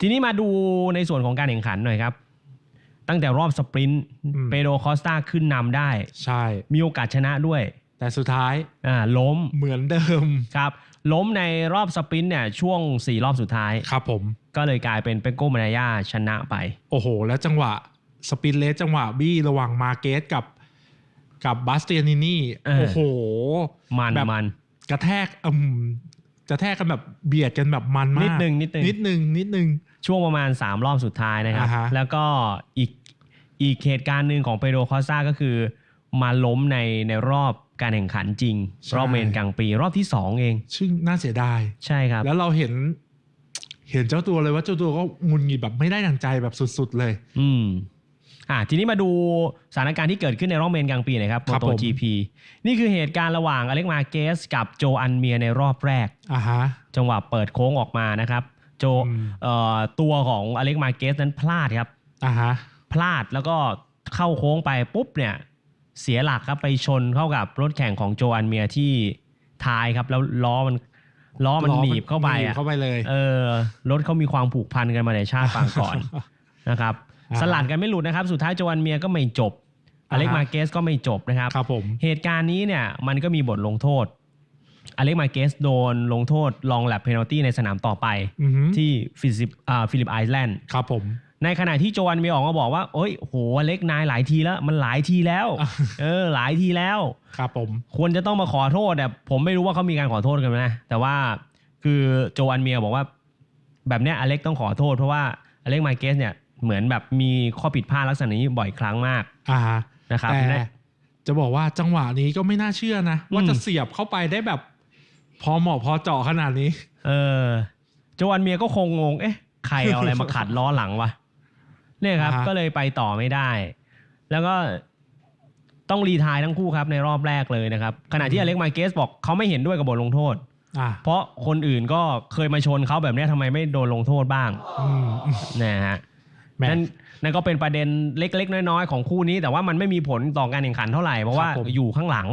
ทีนี้มาดูในส่วนของการแข่งขันหน่อยครับ ตั้งแต่รอบสปรินต์อืมเปโดคอสตาขึ้นนำได้ ใช่ มีโอกาสชนะด้วย แต่สุดท้ายอ่าล้มเหมือนเดิมครับ ล้มในรอบสปรินต์เนี่ยช่วง 4 รอบสุดท้าย ครับผม ก็เลยกลายเป็นเปโกมานายาชนะไป โอ้โห แล้วจังหวะสปินเลสจังหวะบี้ระหว่างมาเกสกับกับบาสเตียนินี่เออโอ้โห มันแบบมันกระแทกอืม กระแทกกันแบบเบียดกันแบบมันมากนิดนึงนิดนึงนิดนึงนิดนึงช่วงประมาณ 3 รอบสุดท้ายนะครับอ่าฮะแล้วก็อีกอีกเหตุการณ์หนึ่งของเปโดคอสตาก็คือ มาล้มในในรอบการแข่งขันจริง รอบเมนกลางปีรอบที่ 2 เอง ซึ่งน่าเสียดาย ใช่ครับ แล้วเราเห็น เห็นเจ้าตัวเลยว่าเจ้าตัวก็งุนงิดแบบไม่ได้ดังใจแบบสุด ๆ เลย อืม อ่าทีนี้มาดูสถานการณ์ที่เกิดขึ้นในรอบเมนกลางปีหน่อยครับครับโตผมจีพีนี่คือเหตุการณ์ระหว่างอเล็กมาเกสกับโจอันเมียในรอบแรกอ่าฮะจังหวะเปิดโค้งออกมานะครับ โจอืมเอ่อตัวของอเล็กมาเกสนั้นพลาดครับอ่าฮะพลาดแล้วก็เข้าโค้งไปปุ๊บเนี่ยเสียหลักครับไปชนเข้ากับรถแข่งของโจอันเมียที่ท้ายครับแล้วล้อมันล้อมันหนีบเข้าไปหนีบอะเข้าไปเลย เออรถเขามีความผูกพันกันมาในชาติปางก่อนนะครับอ่า สลัดกันไม่หลุดนะครับ สุดท้ายโจอันเมียก็ไม่จบอ่าอฮะเล็กมาเกสก็ไม่จบนะครับครับผมเหตุการณ์นี้เนี่ยมันก็มีบทลงโทษอเล็กมาเกสโดนลงโทษลองแลบเพนัลตี้ในสนามต่อไปอือฮึที่ฟิลิปอ่าฟิลิปไอแลนด์ครับผม ในขณะที่โจอันเมียออกมาบอกว่าโอ้ยโหอเล็กนายหลายทีแล้วมันหลายทีแล้วอะเออหลายทีแล้ว ครับผม ควรจะต้องมาขอโทษแต่ผมไม่รู้ว่าเขามีการขอโทษกันไหมนะแต่ว่าคือโจอันเมียบอกว่า แบบเนี้ยอเล็กต้องขอโทษเพราะว่าอเล็กมาเกสเนี่ย เหมือนแบบมีข้อผิดพลาดลักษณะนี้บ่อยครั้งมากอ่าฮะนะครับแต่และจะบอกว่าจังหวะนี้ก็ไม่น่าเชื่อนะว่าอืมจะเสียบเข้าไปได้แบบ พอเหมาะพอเจาะขนาดนี้ เออโจอันเมียก็คงงง เอ๊ะ ใครเอาอะไรมาขัดล้อหลังวะเนี่ยครับอ่าฮะก็เลยไปต่อไม่ได้ แล้วก็ต้องรีไทายทั้งคู่ครับในรอบแรกเลยนะครับ ขณะที่อเล็กมาเกสบอกเขาไม่เห็นด้วยกับบทลงโทษอะเพราะคนอื่นก็เคยมาชนเขาแบบเนี้ยทำไมไม่โดนลงโทษบ้างอืมนะฮะแหม่ นั่นนั่นก็เป็นประเด็นเล็กๆน้อยๆของคู่นี้แต่ว่ามันไม่มีผลต่อการแข่งขันเท่าไหร่เพราะว่าครับผมอยู่ข้างหลัง